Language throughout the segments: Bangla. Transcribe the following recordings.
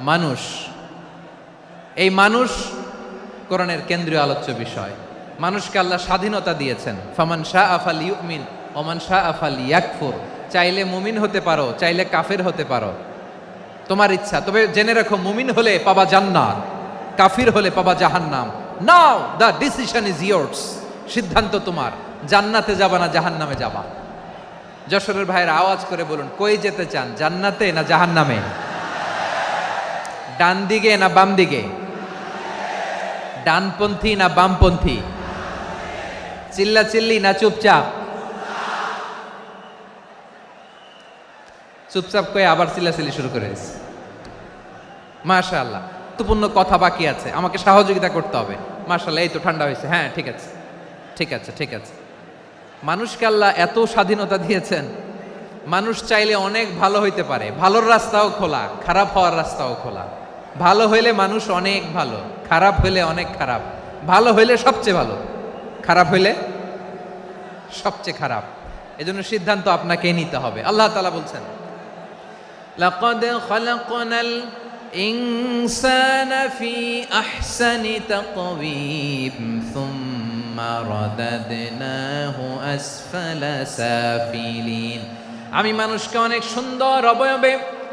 মানুষ। এই মানুষ কোরআনের কেন্দ্রীয় আলোচ্য বিষয়। মানুষকে আল্লাহ স্বাধীনতা দিয়েছেন। ফামান শাহ আফাল ইউমিন ওমান শাহ আফাল ইয়াকফুর চাইলে মুমিন হতে পারো, চাইলে কাফের হতে পারো। তোমার ইচ্ছা, তবে জেনে রাখো, মুমিন হলে পাবা জান্নাত, কাফির হলে পাবা জাহান্নাম। Now the decision is yours সিদ্ধান্ত তোমার। জান্নাতে যাবা না জাহান্নামে যাবা? যশোরের ভাইয়ের আওয়াজ করে বলুন, কই যেতে চান, জান্নাতে না জাহান্নামে? ডান দিকে না বাম দিকে ডানপন্থী না বামপন্থী? চিল্লা চিল্লি না চুপচাপ? চুপচাপ করে আবার চিল্লাচিল্লি শুরু করে দিয়েছে। মাশা আল্লাহ গুরুত্বপূর্ণ কথা বাকি আছে, আমাকে সহযোগিতা করতে হবে। মাশাল্লাহ এই তো ঠান্ডা হয়েছে। হ্যাঁ ঠিক আছে। ঠিক আছে ঠিক আছে। মানুষকে আল্লাহ এত স্বাধীনতা দিয়েছেন, মানুষ চাইলে অনেক ভালো হইতে পারে। ভালোর রাস্তাও খোলা, খারাপ হওয়ার রাস্তাও খোলা। ভালো হইলে মানুষ অনেক ভালো খারাপ হইলে অনেক খারাপ ভালো হইলে সবচেয়ে ভালো খারাপ হইলে সবচেয়ে খারাপ এজন্য সিদ্ধান্ত আপনাকেই নিতে হবে আল্লাহ তালা বলছেন لقد خلقنا الإنسان في أحسن تقويم ثم رددناه أسفل سافلين আমি মানুষকে অনেক সুন্দর অবয়বে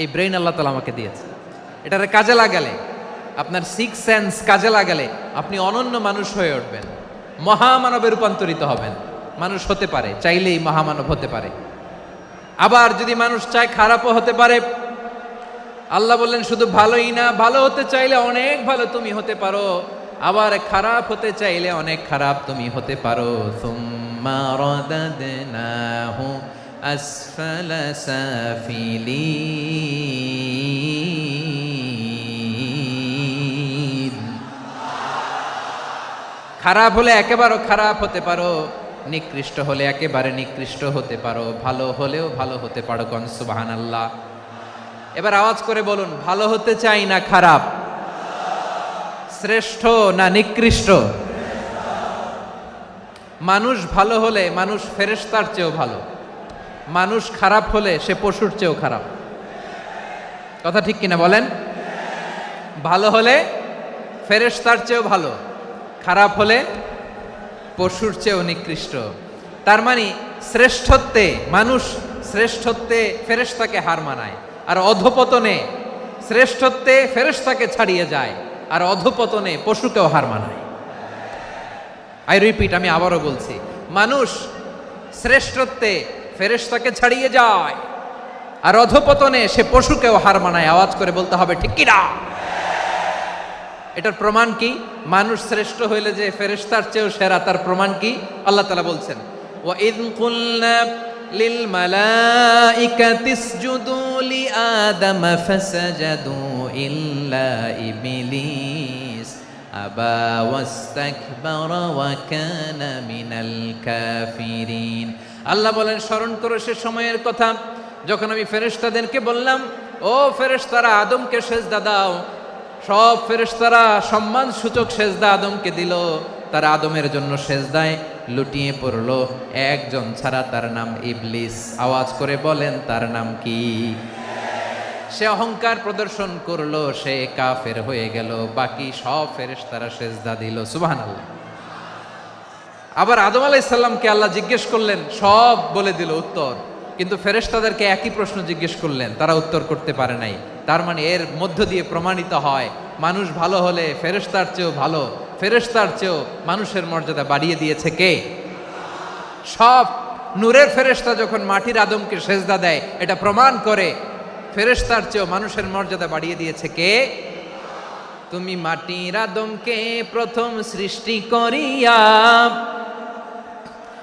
এই ব্রেইন আল্লাহ তালা আমাকে দিয়েছে। এটারে কাজে লাগালে, আপনার সিক্স সেন্স কাজে লাগালে আপনি অনন্য মানুষ হয়ে উঠবেন। মহামানবে রূপান্তরিত হবেন। মানুষ হতে পারে, চাইলেই মহামানব হতে পারে। আবার যদি মানুষ চায় খারাপও হতে পারে, আল্লাহ বললেন, শুধু ভালোই না, ভালো হতে চাইলে অনেক ভালো তুমি হতে পারো। আবার খারাপ হতে চাইলে অনেক খারাপ তুমি হতে পারো। সুম্মা রাদাদনাহু আসফালা সাফিলিন খারাপ হলে একেবারে খারাপ হতে পারো, নিকৃষ্ট হলে একেবারে নিকৃষ্ট হতে পারো, ভালো হলেও ভালো হতে পারো কন সুবহানাল্লাহ। এবার আওয়াজ করে বলুন, ভালো হতে চাই না খারাপ? শ্রেষ্ঠ না নিকৃষ্ট? মানুষ ভালো হলে মানুষ ফেরেশতার চেয়েও ভালো। মানুষ খারাপ হলে সে পশুর চেয়েও খারাপ। কথা ঠিক কিনা বলেন? ভালো হলে ফেরেশতার চেয়েও ভালো, খারাপ হলে পশুর চেয়েও নিকৃষ্ট। তার মানে শ্রেষ্ঠত্বে, মানুষ শ্রেষ্ঠত্বে ফেরেশতাকে হার মানায়, আর অধপতনে শ্রেষ্ঠত্বে ফেরেশতাকে ছাড়িয়ে যায়, আর অধপতনে পশুকেও হার মানায়। আই রিপিট, আমি আবারও বলছি, মানুষ শ্রেষ্ঠত্বে ফেরেশতাকে ছাড়িয়ে যায়। আর অধপতনে সে পশুকেও হার মানায়। আওয়াজ করে বলতে হবে, ঠিক কিনা এটার প্রমাণ কি? মানুষ শ্রেষ্ঠ হইলে যে ফেরেশতার চেয়েও সেরা, তার প্রমাণ কি? আল্লাহ তালা বলছেন আদম ফাসাজাদু ইল্লা ইবলিস, আবা ওয়াস্তাকবারা আল্লাহ বলেন, স্মরণ করো সে সময়ের কথা। যখন আমি ফেরেশতাদেরকে বললাম, ও ফেরেশতারা, আদমকে সেজদা দাও। সব ফেরেশতারা সম্মান সূচক সেজদা আদমকে দিল। তার আদমের জন্য সেজদায় লুটিয়ে পড়ল। একজন ছাড়া তার নাম ইবলিস। আওয়াজ করে বলেন, তার নাম কি? সে অহংকার প্রদর্শন করল, সে কাফের হয়ে গেল। বাকি সব ফেরেশতারা সেজদা দিল। সুবহানাল্লাহ। আবার আদম আলাইসাল্লামকে আল্লাহ জিজ্ঞেস করলেন, সব বলে দিল উত্তর। কিন্তু ফেরেশতাদেরকে একই প্রশ্ন জিজ্ঞেস করলেন, তারা উত্তর করতে পারে নাই। তার মানে এর মধ্য দিয়ে প্রমাণিত হয়, মানুষ ভালো হলে ফেরেশতার চেয়েও ভালো, ফেরেশতার চেয়েও মানুষের মর্যাদা বাড়িয়ে দিয়েছে কে? সব নূরের ফেরেশতা যখন মাটির আদমকে সেজদা দেয়, এটা প্রমাণ করে ফেরেশতার চেয়েও মানুষের মর্যাদা বাড়িয়ে দিয়েছে কে? তুমি মাটির আদমকে প্রথম সৃষ্টি করিয়া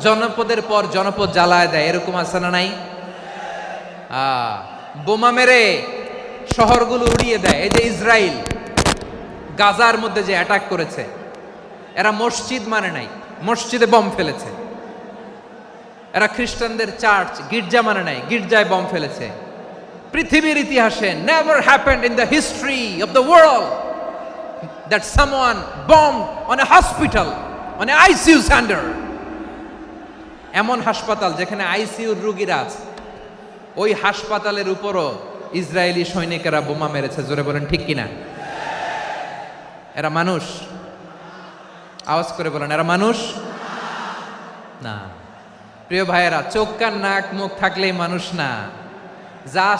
জনপদের পর জনপদ জ্বালায় দেয় এরকম আছে না নাই? বোমা মেরে শহরগুলো উড়িয়ে দেয়। এই যে ইসরায়েল গাজার মধ্যে যে অ্যাটাক করেছে এরা মসজিদ মানে নাই মসজিদে বম ফেলেছে। এরা খ্রিস্টানদের চার্চ গির্জা মানে নাই গির্জায় বম ফেলেছে। পৃথিবীর ইতিহাসে never happened in the history of the world that someone bombed on a hospital, on a ICU center. এমন হাসপাতাল যেখানে আইসিইউর রুগীরা আছে। ওই হাসপাতালের উপরও ইসরায়েলি সৈনিকেরা বোমা মেরেছে, জোরে বলেন ঠিক কিনা? এরা মানুষ। আওয়াজ করে বলেন, এরা মানুষ? না। প্রিয় ভাইয়েরা, চোখ কান নাক মুখ থাকলেই মানুষ না। যা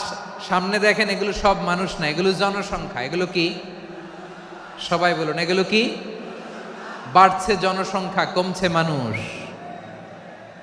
সামনে দেখেন, এগুলো সব মানুষ না। এগুলো জনসংখ্যা। এগুলো কি? সবাই বলুন, এগুলো কি? বাড়ছে জনসংখ্যা, কমছে মানুষ।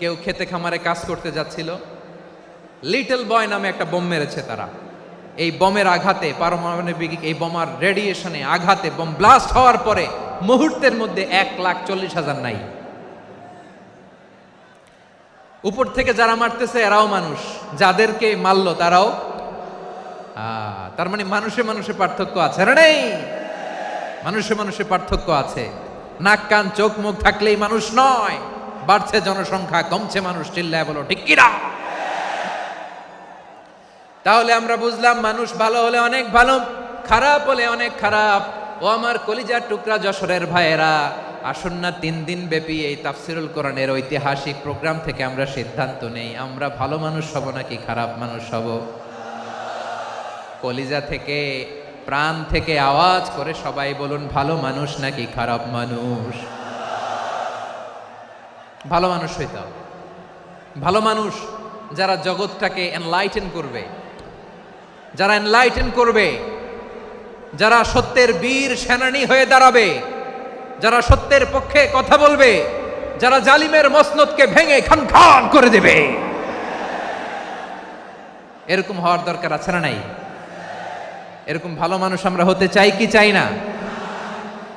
কেউ খেতে খামারে কাজ করতে যাচ্ছিল। লিটল বয় নামে একটা বোম মেরেছে তারা। এই বোমের আঘাতে, পারমাণবিক এই বোমার রেডিয়েশনে আঘাতে বোম ব্লাস্ট হওয়ার পরে মুহূর্তের মধ্যে এক লাখ চল্লিশ হাজার নাই। উপর থেকে যারা মারতেছে এরাও মানুষ। যাদেরকে মারলো তারাও তার মানে মানুষে মানুষে পার্থক্য আছে। নেই। মানুষে মানুষে পার্থক্য আছে। নাক, কান, চোখ, মুখ থাকলেই মানুষ নয়। বাড়ছে জনসংখ্যা, কমছে মানুষ, চিল্লায় বলো, ঠিক কিনা? তাহলে আমরা বুঝলাম মানুষ ভালো হলে অনেক ভালো, খারাপ হলে অনেক খারাপ। ও আমার কলিজার টুকরা যশোরের ভাইয়েরা, আসুন না তিন দিন ব্যাপী এই তাফসিরুল কোরআনের ঐতিহাসিক প্রোগ্রাম থেকে আমরা সিদ্ধান্ত নেই। আমরা ভালো মানুষ হব নাকি খারাপ মানুষ হব? কলিজা থেকে, প্রাণ থেকে আওয়াজ করে সবাই বলুন, ভালো মানুষ নাকি খারাপ মানুষ? ভালো মানুষ হইতে হবে। ভালো মানুষ যারা জগৎটাকে এনলাইটেন করবে, যারা এনলাইটেন করবে, যারা সত্যের বীর সেনানী হয়ে দাঁড়াবে, যারা সত্যের পক্ষে কথা বলবে, যারা জালিমের মসনদকে ভেঙে খান খান করে দেবে। এরকম হওয়ার দরকার আছে না নাই? এরকম ভালো মানুষ আমরা হতে চাই কি চাই না?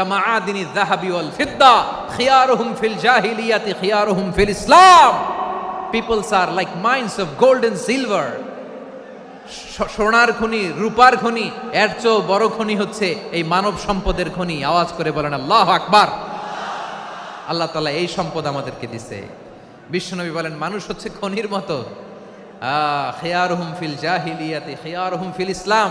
কামাআদিনি যাহাবি ওয়াল ফিদ্দা, খিয়ারুহুম ফিল জাহিলিয়াতি, খিয়ারুহুম ফিল ইসলাম। Peoples are like mines of gold and silver সোনার খনি, রূপার খনি, এর চেয়েও বড় খনি হচ্ছে এই মানব সম্পদের খনি। আওয়াজ করে বলেন, আল্লাহ আকবার। আল্লাহ তালা এই সম্পদ আমাদেরকে দিছে। বিশ্বনবী বলেন, মানুষ হচ্ছে খনির মতো। খেয়ার হুম ফিল জাহিলিয়াতে খেয়ার হুম ফিল ইসলাম।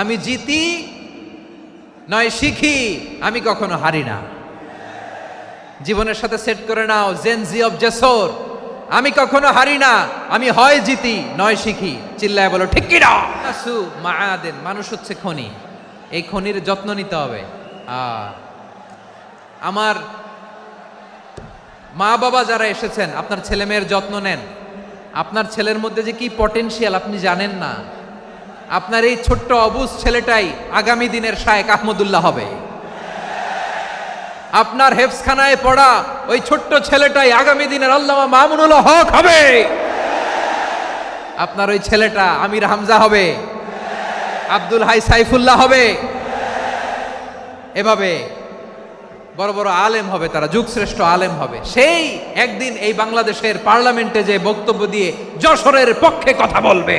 আমি জিতি, নয় শিখি, আমি কখনো হারি না। জীবনের সাথে সেট করে নাও জেনজি অফ জেসর আমি কখনো হারি না, আমি হয় জিতি, নয় শিখি। চিল্লায় বলো, ঠিক আসু মায়াদেন মানুষ হচ্ছে খনি। এই খনির যত্ন নিতে হবে। আমার মা বাবা যারা এসেছেন, আপনার ছেলে মেয়ের যত্ন নেন। আপনার ছেলের মধ্যে যে কি পটেনশিয়াল আপনি জানেন না। আপনার এই ছোট্ট অবুজ ছেলেটাই আগামী দিনের শায়েক আহমদুল্লাহ হবে। আপনার হেফসখানায় পড়া ওই ছোট্ট ছেলেটাই আগামী দিনের আল্লামা মামুনুল হক হবে। আপনার ওই ছেলেটা আমির হামজা হবে। আব্দুল হাই সাইফুল্লাহ হবে। এভাবে বড় বড় আলেম হবে, তারা যুগশ্রেষ্ঠ আলেম হবে। সেই একদিন এই বাংলাদেশের পার্লামেন্টে যে বক্তব্য দিয়ে যশোরের পক্ষে কথা বলবে।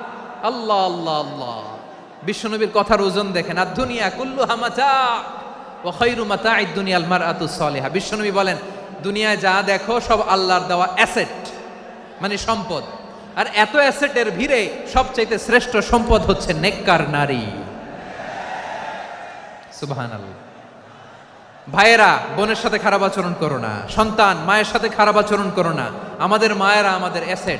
আল্লাহ আল্লাহ আল্লাহ। বিশ্বনবীর কথার ওজন দেখেন। আর দুনিয়া কুল্লু হামাচা ও খৈরু মাতা দুনিয়াল মার আতু সলেহা। বিশ্বনবী বলেন, দুনিয়ায় যা দেখো সব আল্লাহর দেওয়া অ্যাসেট মানে সম্পদ। আর এত অ্যাসেটের ভিড়ে সবচাইতে শ্রেষ্ঠ সম্পদ হচ্ছে নেককার নারী। সুবহান আল্লাহ ভাইয়েরা, বোনের সাথে খারাপ আচরণ করো না। সন্তান, মায়ের সাথে খারাপ আচরণ করো না। আমাদের মায়েরা আমাদের asset.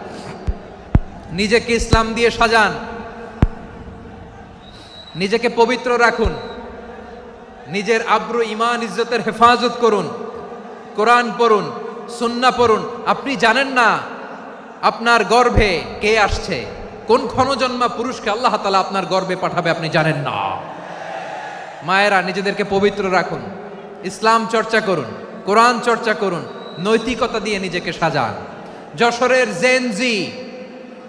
নিজেকে ইসলাম দিয়ে সাজান। নিজেকে পবিত্র রাখুন। নিজের আব্রু ইমান ইজ্জতের হেফাজত করুন। কোরআন পড়ুন, সুন্না পড়ুন। আপনি জানেন না আপনার গর্ভে কে আসছে? কোন ক্ষণজন্মা পুরুষকে আল্লাহ তালা আপনার গর্বে পাঠাবে আপনি জানেন না। মায়েরা নিজেদেরকে পবিত্র রাখুন। ইসলাম চর্চা করুন, কোরআন চর্চা করুন, নৈতিকতা দিয়ে নিজেকে সাজান। যশোরের জেনজি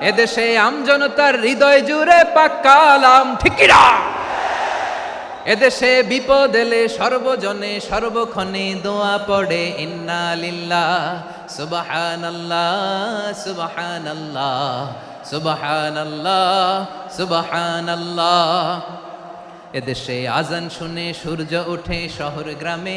এদেশে আমজনতার হৃদয় জুড়ে পাক্কালাম ঠিকিরা এদেশে বিপদ এলে সর্বজনে সর্বক্ষণে দোয়া পড়ে, ইন্না লিল্লাহ, সুবহানাল্লাহ সুবহানাল্লাহ সুবহানাল্লাহ সুবহানাল্লাহ। এদেশে আজান শুনে সূর্য ওঠে শহর গ্রামে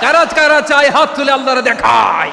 কারা কারা চায় হাত তুলে আল্লাহরে দেখায়?